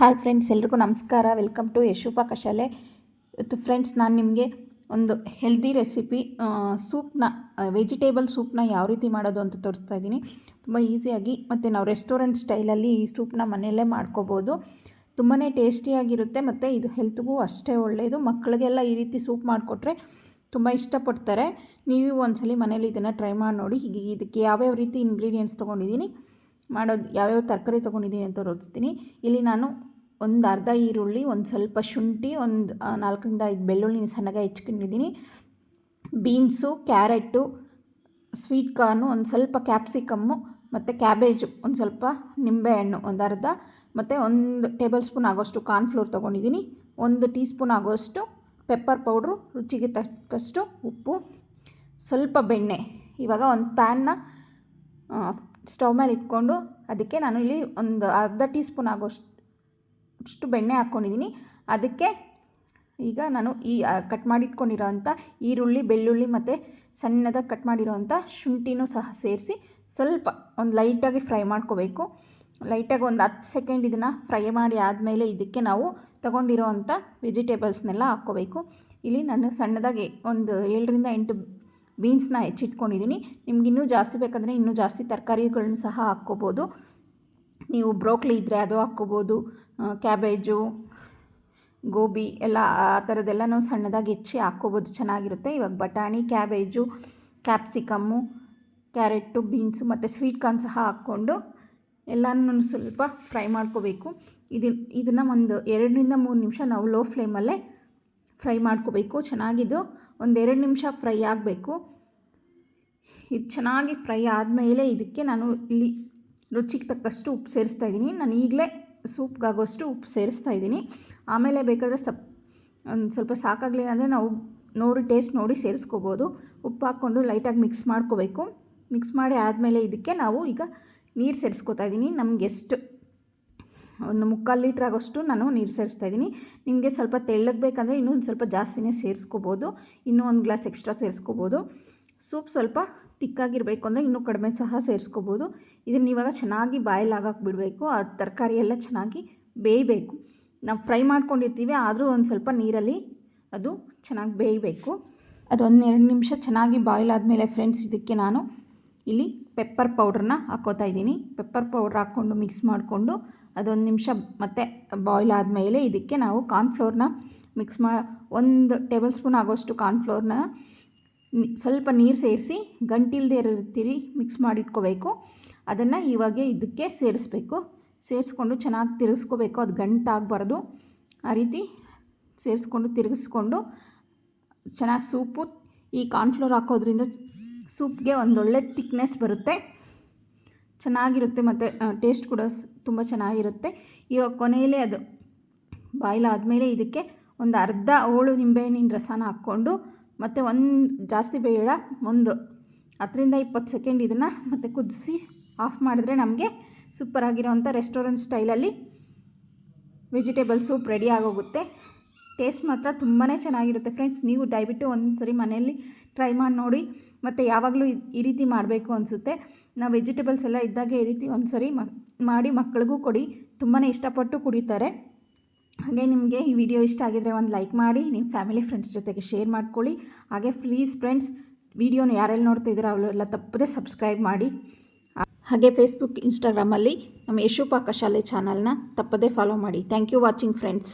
Hi friends, ಎಲ್ರಿಗೂ ನಮಸ್ಕಾರ. Welcome to ಯಶೂಪ ಕಶಾಲೆ. ಇವತ್ತು ಫ್ರೆಂಡ್ಸ್, ನಾನು ನಿಮಗೆ ಒಂದು ಹೆಲ್ದಿ ರೆಸಿಪಿ ಸೂಪ್ನ ವೆಜಿಟೇಬಲ್ ಸೂಪ್ನ ಯಾವ ರೀತಿ ಮಾಡೋದು ಅಂತ ತೋರಿಸ್ತಾ ಇದ್ದೀನಿ. ತುಂಬ ಈಸಿಯಾಗಿ ಮತ್ತು ನಾವು ರೆಸ್ಟೋರೆಂಟ್ ಸ್ಟೈಲಲ್ಲಿ ಈ ಸೂಪ್ನ ಮನೆಯಲ್ಲೇ ಮಾಡ್ಕೋಬೋದು. ತುಂಬಾ ಟೇಸ್ಟಿಯಾಗಿರುತ್ತೆ ಮತ್ತು ಇದು ಹೆಲ್ತ್ಗೂ ಅಷ್ಟೇ ಒಳ್ಳೆಯದು ಮಕ್ಕಳಿಗೆಲ್ಲ ಈ ರೀತಿ ಸೂಪ್ ಮಾಡಿಕೊಟ್ರೆ ತುಂಬ ಇಷ್ಟಪಡ್ತಾರೆ. ನೀವು ಒಂದ್ಸಲಿ ಮನೇಲಿ ಇದನ್ನು ಟ್ರೈ ಮಾಡಿ ನೋಡಿ. ಹೀಗೆ ಇದಕ್ಕೆ ಯಾವ್ಯಾವ ರೀತಿ ಇಂಗ್ರೀಡಿಯೆಂಟ್ಸ್ ತೊಗೊಂಡಿದ್ದೀನಿ, ಮಾಡೋದು, ಯಾವ್ಯಾವ ತರಕಾರಿ ತೊಗೊಂಡಿದ್ದೀನಿ ಅಂತ ತೋರಿಸ್ತೀನಿ. ಇಲ್ಲಿ ನಾನು ಒಂದು ಅರ್ಧ ಈರುಳ್ಳಿ, ಒಂದು ಸ್ವಲ್ಪ ಶುಂಠಿ, ಒಂದು ನಾಲ್ಕರಿಂದ ಐದು ಬೆಳ್ಳುಳ್ಳಿ ಸಣ್ಣಗೆ ಹೆಚ್ಕೊಂಡಿದ್ದೀನಿ. ಬೀನ್ಸು, ಕ್ಯಾರೆಟು, ಸ್ವೀಟ್ ಕಾರ್ನು, ಒಂದು ಸ್ವಲ್ಪ ಕ್ಯಾಪ್ಸಿಕಮ್ಮು ಮತ್ತು ಕ್ಯಾಬೇಜು, ಒಂದು ಸ್ವಲ್ಪ ನಿಂಬೆಹಣ್ಣು ಒಂದು ಅರ್ಧ ಮತ್ತು ಒಂದು ಟೇಬಲ್ ಸ್ಪೂನ್ ಆಗೋಷ್ಟು ಕಾರ್ನ್ಫ್ಲೋರ್ ತೊಗೊಂಡಿದ್ದೀನಿ. ಒಂದು ಟೀ ಸ್ಪೂನ್ ಆಗೋಷ್ಟು ಪೆಪ್ಪರ್ ಪೌಡ್ರು, ರುಚಿಗೆ ತಕ್ಕಷ್ಟು ಉಪ್ಪು, ಸ್ವಲ್ಪ ಬೆಣ್ಣೆ. ಇವಾಗ ಒಂದು ಪ್ಯಾನ್ನ ಸ್ಟವ್ ಮೇಲೆ ಇಟ್ಕೊಂಡು ಅದಕ್ಕೆ ನಾನು ಇಲ್ಲಿ ಒಂದು ಅರ್ಧ ಟೀ ಸ್ಪೂನ್ ಆಗೋಷ್ಟು ಅಷ್ಟು ಬೆಣ್ಣೆ ಹಾಕ್ಕೊಂಡಿದ್ದೀನಿ. ಅದಕ್ಕೆ ಈಗ ನಾನು ಈ ಕಟ್ ಮಾಡಿಟ್ಕೊಂಡಿರೋ ಅಂಥ ಈರುಳ್ಳಿ, ಬೆಳ್ಳುಳ್ಳಿ ಮತ್ತು ಸಣ್ಣದಾಗಿ ಕಟ್ ಮಾಡಿರೋ ಅಂಥ ಶುಂಠಿನೂ ಸಹ ಸೇರಿಸಿ ಸ್ವಲ್ಪ ಒಂದು ಲೈಟಾಗಿ ಫ್ರೈ ಮಾಡ್ಕೋಬೇಕು. ಲೈಟಾಗಿ ಒಂದು ಹತ್ತು ಸೆಕೆಂಡ್ ಇದನ್ನು ಫ್ರೈ ಮಾಡಿ ಆದಮೇಲೆ ಇದಕ್ಕೆ ನಾವು ತೊಗೊಂಡಿರೋ ಅಂಥ ವೆಜಿಟೇಬಲ್ಸ್ನೆಲ್ಲ ಹಾಕ್ಕೋಬೇಕು. ಇಲ್ಲಿ ನಾನು ಸಣ್ಣದಾಗಿ ಒಂದು ಏಳರಿಂದ ಎಂಟು ಬೀನ್ಸ್ನ ಹೆಚ್ಚಿಟ್ಕೊಂಡಿದ್ದೀನಿ. ನಿಮ್ಗೆ ಇನ್ನೂ ಜಾಸ್ತಿ ಬೇಕಂದರೆ ಇನ್ನೂ ಜಾಸ್ತಿ ತರಕಾರಿಗಳನ್ನ ಸಹ ಹಾಕ್ಕೋಬೋದು. ನೀವು ಬ್ರೋಕ್ಲಿ ಇದ್ದರೆ ಅದು ಹಾಕ್ಕೋಬೋದು ಕ್ಯಾಬೇಜು, ಗೋಬಿ ಎಲ್ಲ, ಆ ಥರದ್ದೆಲ್ಲ ನಾವು ಸಣ್ಣದಾಗಿ ಹೆಚ್ಚಿ ಹಾಕ್ಕೋಬೋದು, ಚೆನ್ನಾಗಿರುತ್ತೆ. ಇವಾಗ ಬಟಾಣಿ, ಕ್ಯಾಬೇಜು, ಕ್ಯಾಪ್ಸಿಕಮ್ಮು ಕ್ಯಾರೆಟು ಬೀನ್ಸು ಮತ್ತು ಸ್ವೀಟ್ ಕಾರ್ನ್ ಸಹ ಹಾಕ್ಕೊಂಡು ಎಲ್ಲನೂ ಸ್ವಲ್ಪ ಫ್ರೈ ಮಾಡ್ಕೋಬೇಕು. ಇದು, ಇದನ್ನು ಒಂದು ಎರಡರಿಂದ ಮೂರು ನಿಮಿಷ ನಾವು ಲೋ ಫ್ಲೇಮಲ್ಲೇ ಫ್ರೈ ಮಾಡ್ಕೋಬೇಕು. ಚೆನ್ನಾಗಿದ್ದು ಒಂದು ಎರಡು ನಿಮಿಷ ಫ್ರೈ ಆಗಬೇಕು. ಇದು ಚೆನ್ನಾಗಿ ಫ್ರೈ ಆದಮೇಲೆ ಇದಕ್ಕೆ ನಾನು ಇಲ್ಲಿ ರುಚಿಗೆ ತಕ್ಕಷ್ಟು ಉಪ್ಪು ಸೇರಿಸ್ತಾ ಇದ್ದೀನಿ. ನಾನು ಈಗಲೇ ಸೂಪ್ಗಾಗೋಷ್ಟು ಉಪ್ಪು ಸೇರಿಸ್ತಾ ಇದ್ದೀನಿ. ಆಮೇಲೆ ಬೇಕಾದರೆ ಸಪ್, ಒಂದು ಸ್ವಲ್ಪ ಸಾಕಾಗಲಿಲ್ಲ ಅಂದರೆ ನಾವು ನೋಡಿ, ಟೇಸ್ಟ್ ನೋಡಿ ಸೇರಿಸ್ಕೋಬೋದು. ಉಪ್ಪು ಹಾಕ್ಕೊಂಡು ಲೈಟಾಗಿ ಮಿಕ್ಸ್ ಮಾಡ್ಕೋಬೇಕು. ಮಿಕ್ಸ್ ಮಾಡಿ ಆದಮೇಲೆ ಇದಕ್ಕೆ ನಾವು ಈಗ ನೀರು ಸೇರಿಸ್ಕೋತಾ ಇದ್ದೀನಿ. ನಮ್ಗೆ ಎಷ್ಟು ಒಂದು ಮುಕ್ಕಾಲು ಲೀಟ್ರ್ ಆಗೋಷ್ಟು ನಾನು ನೀರು ಸೇರಿಸ್ತಾ ಇದ್ದೀನಿ. ನಿಮಗೆ ಸ್ವಲ್ಪ ತೆಳ್ಳಗೆ ಬೇಕಂದರೆ ಇನ್ನೂ ಒಂದು ಸ್ವಲ್ಪ ಜಾಸ್ತಿನೇ ಸೇರಿಸ್ಕೋಬೋದು. ಇನ್ನೂ ಒಂದು ಗ್ಲಾಸ್ ಎಕ್ಸ್ಟ್ರಾ ಸೇರಿಸ್ಕೋಬೋದು. ಸೂಪ್ ಸ್ವಲ್ಪ ತಿಕ್ಕಾಗಿರಬೇಕು ಅಂದರೆ ಇನ್ನೂ ಕಡಿಮೆ ಸಹ ಸೇರಿಸ್ಕೋಬೋದು. ಇದನ್ನು ಇವಾಗ ಚೆನ್ನಾಗಿ ಬಾಯಲ್ಲಿ ಆಗೋಕೆ ಬಿಡಬೇಕು. ಆ ತರಕಾರಿ ಎಲ್ಲ ಚೆನ್ನಾಗಿ ಬೇಯಬೇಕು. ನಾವು ಫ್ರೈ ಮಾಡ್ಕೊಂಡಿರ್ತೀವಿ, ಆದರೂ ಒಂದು ಸ್ವಲ್ಪ ನೀರಲ್ಲಿ ಅದು ಚೆನ್ನಾಗಿ ಬೇಯಬೇಕು. ಅದು ಒಂದು ಎರಡು ನಿಮಿಷ ಚೆನ್ನಾಗಿ ಬಾಯ್ಲ್ ಆದಮೇಲೆ, ಫ್ರೆಂಡ್ಸ್, ಇದಕ್ಕೆ ನಾನು ಇಲ್ಲಿ ಪೆಪ್ಪರ್ ಪೌಡ್ರನ್ನ ಹಾಕೋತಾ ಇದ್ದೀನಿ. ಪೆಪ್ಪರ್ ಪೌಡ್ರ್ ಹಾಕ್ಕೊಂಡು ಮಿಕ್ಸ್ ಮಾಡಿಕೊಂಡು ಅದೊಂದು ನಿಮಿಷ ಮತ್ತೆ ಬಾಯ್ಲ್ ಆದಮೇಲೆ ಇದಕ್ಕೆ ನಾವು ಕಾರ್ನ್ಫ್ಲೋರ್ನ ಮಿಕ್ಸ್ ಮಾ, ಒಂದು ಟೇಬಲ್ ಸ್ಪೂನ್ ಆಗೋಷ್ಟು ಕಾರ್ನ್ಫ್ಲೋರ್ನ ಸ್ವಲ್ಪ ನೀರು ಸೇರಿಸಿ ಗಂಟಿಲ್ದೇ ಇರ್ತೀರಿ ಮಿಕ್ಸ್ ಮಾಡಿಟ್ಕೋಬೇಕು. ಅದನ್ನು ಇವಾಗ ಇದಕ್ಕೆ ಸೇರಿಸ್ಬೇಕು. ಸೇರಿಸ್ಕೊಂಡು ಚೆನ್ನಾಗಿ ತಿರುಗಿಸ್ಕೋಬೇಕು. ಅದು ಗಂಟಾಗಬಾರ್ದು. ಆ ರೀತಿ ಸೇರಿಸ್ಕೊಂಡು ತಿರುಗಿಸ್ಕೊಂಡು ಚೆನ್ನಾಗಿ ಸೂಪು ಈ ಕಾರ್ನ್ಫ್ಲೋರ್ ಹಾಕೋದ್ರಿಂದ ಸೂಪ್ಗೆ ಒಂದೊಳ್ಳೆ ತಿಕ್ನೆಸ್ ಬರುತ್ತೆ. ಚೆನ್ನಾಗಿರುತ್ತೆ ಮತ್ತು ಟೇಸ್ಟ್ ಕೂಡ ತುಂಬ ಚೆನ್ನಾಗಿರುತ್ತೆ. ಇವಾಗ ಕೊನೆಯಲ್ಲಿ ಅದು ಬಾಯ್ಲ್ ಆದಮೇಲೆ ಇದಕ್ಕೆ ಒಂದು ಅರ್ಧ ಹೋಳು ನಿಂಬೆಹಣ್ಣಿನ ರಸನ ಹಾಕ್ಕೊಂಡು ಮತ್ತು ಒಂದು ಜಾಸ್ತಿ ಬೇಡ, ಒಂದು ಹತ್ತರಿಂದ ಇಪ್ಪತ್ತು ಸೆಕೆಂಡ್ ಇದನ್ನು ಮತ್ತು ಕುದಿಸಿ ಆಫ್ ಮಾಡಿದ್ರೆ ನಮಗೆ ಸೂಪರಾಗಿರೋವಂಥ ರೆಸ್ಟೋರೆಂಟ್ ಸ್ಟೈಲಲ್ಲಿ ವೆಜಿಟೇಬಲ್ ಸೂಪ್ ರೆಡಿ ಆಗೋಗುತ್ತೆ. ಟೇಸ್ಟ್ ಮಾತ್ರ ತುಂಬಾ ಚೆನ್ನಾಗಿರುತ್ತೆ ಫ್ರೆಂಡ್ಸ್. ನೀವು ದಯವಿಟ್ಟು ಒಂದು ಸರಿ ಮನೆಯಲ್ಲಿ ಟ್ರೈ ಮಾಡಿ ನೋಡಿ. ಮತ್ತು ಯಾವಾಗಲೂ ಈ ರೀತಿ ಮಾಡಬೇಕು ಅನಿಸುತ್ತೆ. ನಾವು ವೆಜಿಟೇಬಲ್ಸ್ ಎಲ್ಲ ಇದ್ದಾಗೆ ಈ ರೀತಿ ಒಂದು ಸರಿ ಮಾಡಿ ಮಕ್ಕಳಿಗೂ ಕೊಡಿ. ತುಂಬಾ ಇಷ್ಟಪಟ್ಟು ಕುಡಿತಾರೆ. ಹಾಗೆ ನಿಮಗೆ ಈ ವಿಡಿಯೋ ಇಷ್ಟ ಆಗಿದರೆ ಒಂದು ಲೈಕ್ ಮಾಡಿ ನಿಮ್ಮ ಫ್ಯಾಮಿಲಿ ಫ್ರೆಂಡ್ಸ್ ಜೊತೆಗೆ ಶೇರ್ ಮಾಡ್ಕೊಳ್ಳಿ. ಹಾಗೆ ಪ್ಲೀಸ್ ಫ್ರೆಂಡ್ಸ್ ವಿಡಿಯೋನ ಯಾರೆಲ್ಲ ನೋಡ್ತಿದ್ದೀರೋ ಅವರೆಲ್ಲ ತಪ್ಪದೆ ಸಬ್ಸ್ಕ್ರೈಬ್ ಮಾಡಿ. ಹಾಗೆ ಫೇಸ್ಬುಕ್ ಇನ್ಸ್ಟಾಗ್ರಾಮಲ್ಲಿ ನಮ್ಮ ಯಶು ಪಾಕ ಶಾಲೆ ಚಾನಲ್ನ ತಪ್ಪದೇ ಫಾಲೋ ಮಾಡಿ. Thank you watching friends